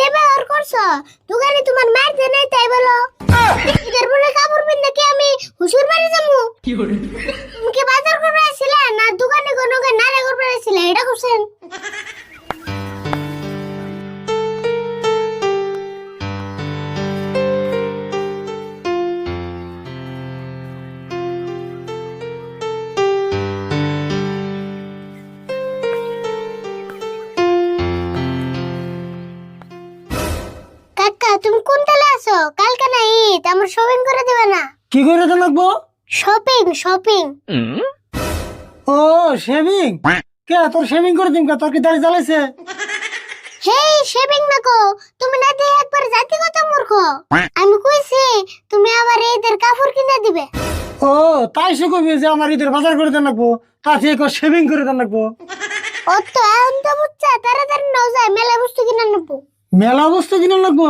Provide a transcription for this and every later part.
যে ব্যবহার করছ দোকানে তোমার মার যে নাই তাই বলো। ঈদের পরে কাপড় পিন কি আমি হুসুর বাড়ি যাব? তুমি কি বাজার করবে আসছিলে না দোকানে কোনো নারে করবে আসছিলে এটা করছেন? তুমি কোন তালে আছো? কালকে না ঈদ আমার শপিং করে দেবে না। কি করে তো লাগবো শপিং শপিং ও শেভিং কে তোর শেভিং করে দিন কে? তোর কি দাড়ি জ্বালাইছে? হেই শেভিং না কো। তুমি না দিয়ে একবার জাতিগত মূর্খ। আমি কইছি তুমি আমার ঈদের কাপড় কিনে দিবে। ও তাই সে কবি যে আমার ঈদের বাজার করে দেন লাগবো তা থেকে শেভিং করে দেন লাগবো ও তো এখন তো বুঝছা তাড়াতাড়ি নাও যায় মেলা বস্তু কিনে নেব মেলা বস্তু কিনে লাগবো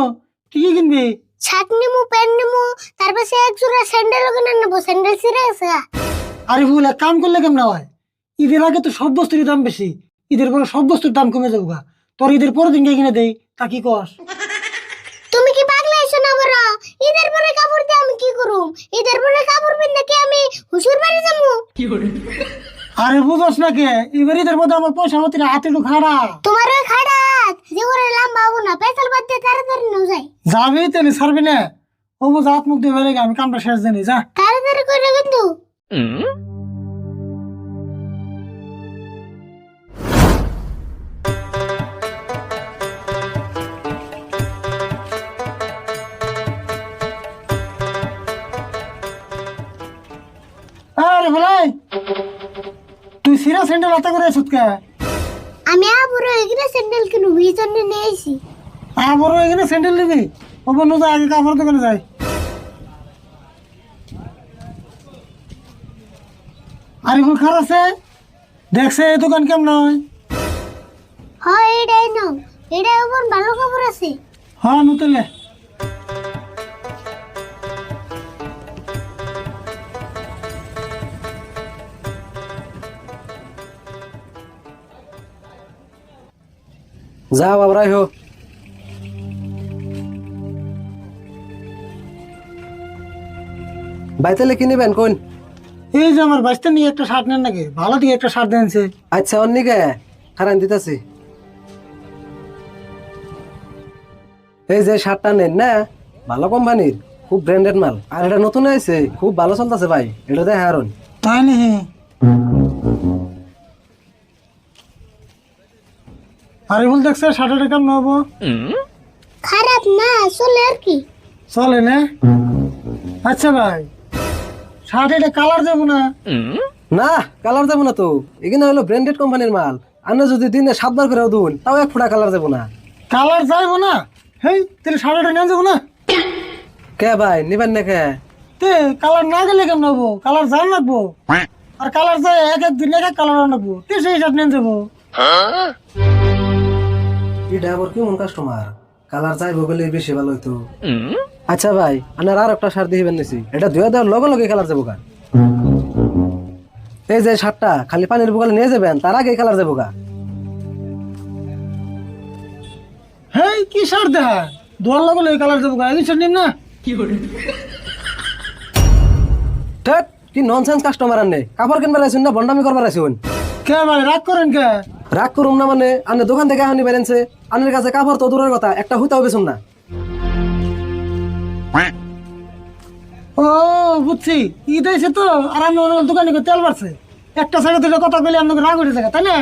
কি কি কিনবি? শার্ট নিমু প্যান্ট নিমু তার পাশে এক জোড়া স্যান্ডেল কিনে নেব স্যান্ডেল ছিঁড়ে গেছে আরে ভুল এক কাম করলে কেমন হয়? ঈদের আগে তো সব বস্তুরই দাম বেশি। ঈদের পরে সব বস্তুর দাম কমে যাব তোর ঈদের পরের দিনকে কিনে দেই তা কি কস? তুমি কি পাগলা আইছো না বড়? ঈদের পরে কাপড় দিয়ে আমি কি করুম? ঈদের পরে কাপড় পিন্দে কি আমি হুসুর বাড়ি যাব? আরে বুঝস না কে এবার ঈদের মধ্যে আমার পয়সা হাতে একটু খাড়া। তোমার ওই খাড়াত যে করে লম্বা হব না পেছাল বাদ দিয়ে তাড়াতাড়ি নাও যায় যাবি তেলে ছাড়বি না। ও বুঝ হাত মুখ দিয়ে বেড়ে গে, আমি কামটা শেষ জানি যা। তাড়াতাড়ি করে কিন্তু। আরে ভাই তুই সিরা স্যান্ডেল হাতে করে আছিস কে? আমি আবারও এখানে স্যান্ডেল কিনবো এই জন্য নিয়েছি আবারও এখানে স্যান্ডেল নিবি? ও বন্ধু যা আগে কাপড় দোকানে যাই। আরে ভুল খারাপ আছে? দেখছে এই দোকান কেমন হয়? হয় এটাই নাও। ওপর ভালো কাপড় আছে। হ্যাঁ নতুলে যাও আবার হো বাইতেলে কি নিবেন কোন? এই যে আমার বাচ্চা নিয়ে একটা শার্ট নেন নাকি? ভালো দিকে একটা শার্ট দেনছে। আচ্ছা অন্যকে খারান দিতেছি। এই যে শার্টটা নেন না ভালো কোম্পানির খুব ব্র্যান্ডেড মাল। আর এটা নতুন হয়েছে খুব ভালো চলতেছে ভাই এটা দেখ হারুন তাই নি আরে ভুল দেখছে শার্টটা কেমন হব খারাপ না চলে আর কি। চলে না? আচ্ছা ভাই শার্ট এটা কালার যাব না? না কালার যাব না তো। এখানে হলো ব্র্যান্ডেড কোম্পানির মাল। আপনি যদি দিনে সাতবার করে দুন তাও এক ফোঁটা কালার যাব না। কালার যাইবো না? হেই তাহলে শার্টটা নিয়ে যাব না? কে ভাই নিবেন না কে? তে কালার না গেলে কেমন হব? কালার জান লাগবো। আর কালার যায় এক এক দিন এক এক কালার আনব। তে সেই শার্ট নিয়ে যাব। এটা আবার কেমন কাস্টমার কালার চাইব বলে বেশি ভালো হইতো। আচ্ছা ভাই আপনার আর একটা শার্ট দিবেন নিছি। এটা ধুয়ে দেওয়ার লগে লগে কালার যাব গা। এই যে শার্টটা খালি পানির বোকালে নিয়ে যাবেন তার আগে কালার যাব গা। হেই কি শার্ট দেখা দোয়ার লাগল এই কালার যাব এই শার্ট নিন না? ঠেট কি ননসেন্স কাস্টমার আনে। কাপড় কিনবার আইসুন না বন্ডামি করবার আইসুন। কে ভাই রাগ করেন কে? রাগ করুম না মানে আনে দোকান থেকে আনি বেরেনছে আনের কাছে কাপড় তো দূরের কথা একটা হইতাও বেসুন না। ও বুঝছি ঈদ হয়েছে তো আর আমি অন্য দোকানে গিয়ে তেল বাড়ছে। একটা সাইডে দুটো কথা বলে আপনাকে রাগ উঠে থাকে তাই না?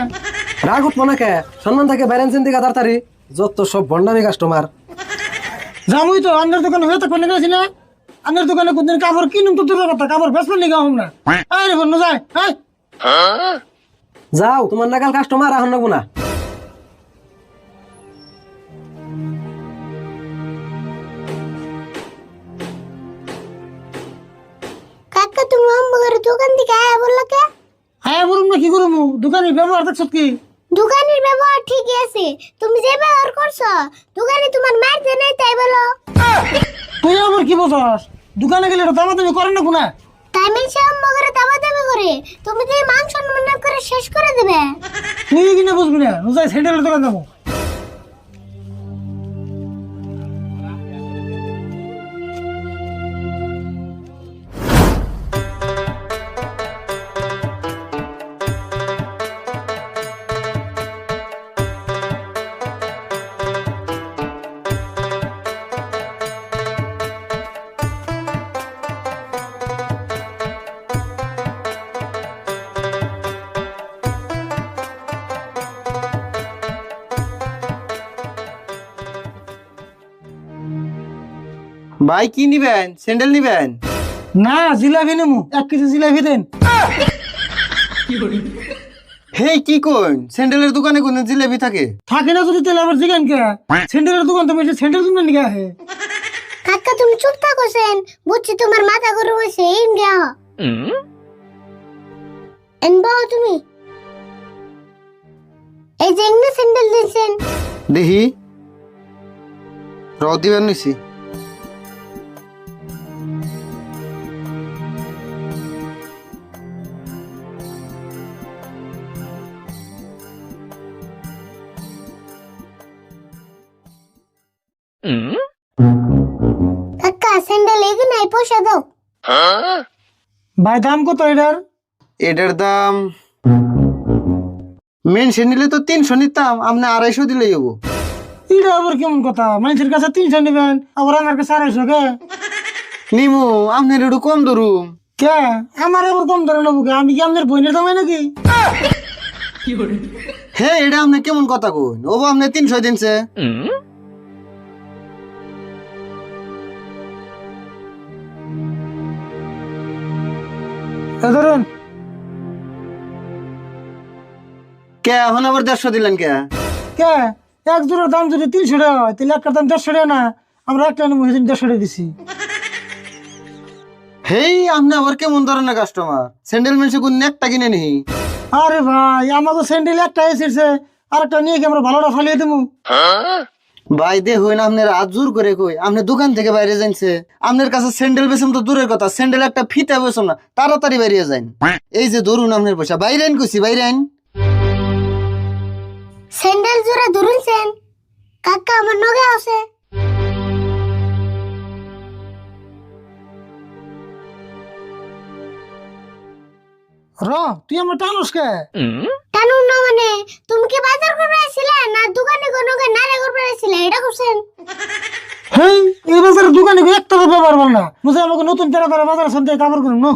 রাগ উঠবো না কে? সম্মান থাকে বেরেনছেন দিকে তাড়াতাড়ি যত সব বন্ডামি কাস্টমার জামুই তো আপনার দোকানে হয়ে তো কোনে গেছি না? আপনার দোকানে কোনদিন কাপড় কিনুম তো দূরের কথা কাপড় বেসবেন নিগা হম না? আরে বন্ধু যায় হ্যাঁ যাও তোমার নাগাল কাস্টমার এখন নেব না। কাকা তুমি আমার দোকান থেকে আয়া বলল কে? হ্যাঁ বলুন না কি করব? দোকানে ব্যবহার দেখছ কি? দোকানের ব্যবহার ঠিকই আছে। তুমি যে ব্যবহার করছ দোকানে তোমার মার যে নাই তাই বলো। তুই আবার কি বলছস? দোকানে গেলে করেন না কোনা? তাই সাহেব মগরে দাবা দাবি করে। তুমি তো মনে করে শেষ করে দেবে। তুই কিনা বুঝবি না, রোজায় সেন্টারের দোকান ভাই কি নিবেন? স্যান্ডেল নিবেন? না জিলাপি নেমু এক কেজি জিলাপি দেন। হে কি কোন স্যান্ডেলের দোকানে কোন জিলেবি থাকে? থাকে না যদি তেলে আবার জিগান কে? স্যান্ডেলের দোকান তো স্যান্ডেল আহে কাকা তুমি চুপ থাকো সেন। বুঝছি তোমার মাথা গরু হয়েছে ইন গা এন বাও তুমি। এই যে এমনি স্যান্ডেল দিয়েছেন। নিছি। কাকা স্যান্ডেল এগিয়ে নাই পয়সা দাও। ভাই দাম কত এটার? এটার দাম মেন নিলে তো তিনশো নিতাম আপনি আড়াইশো দিলেই হব। এটা আবার কেমন কথা? মানুষের কাছে তিনশো নেবেন আবার আমার কাছে আড়াইশো কে? নিমু আপনার একটু কম ধরুম কে? আমার আবার কম ধরে নেব কে? আমি কি আপনার দামে নাকি? হে এটা আপনি কেমন কথা কইন? ও আপনি তিনশো দিনছে। ধরুন। কে এখন আবার দেড়শো দিলেন কে? কে? এক জোড়ার দাম যদি তিনশো টাকা হয় তাহলে একটা দাম দেড়শো টাকা না আমরা একটা নেব সেদিন দেড়শো টাকা দিছি। হেই আপনি আবার কেমন ধরনের কাস্টমার স্যান্ডেল মেনসে কোন একটা কিনে নিহি আরে ভাই আমাকে স্যান্ডেল একটা এসেছে আর একটা নিয়ে কি আমরা ভালোটা ফালিয়ে দেবো? ভাই দে না আপনার আজ জোর করে কই। আপনি দোকান থেকে বাইরে যাইছে আপনার কাছে স্যান্ডেল বেসম তো দূরের কথা, স্যান্ডেল একটা ফিতে বেসম না, তাড়াতাড়ি বাইরে যাইন। এই যে ধরুন আপনার পয়সা, বাইরে আইন কইছি, বাইরে আইন। স্যান্ডেল জোড়া ধরুন কাকা, আমার নগে আছে। র তুই আমার টানুস কে? টানুন না মানে তুমি কি বাজার করবে ছিলে না দোকানে কোনো কে নারে করবে ছিলে এটা করছেন হেই এই বাজারের দোকানে একটা ব্যবহার বল না। বুঝে আমাকে নতুন তেরা তেরা বাজার শুনতে কাপড় করুন নো?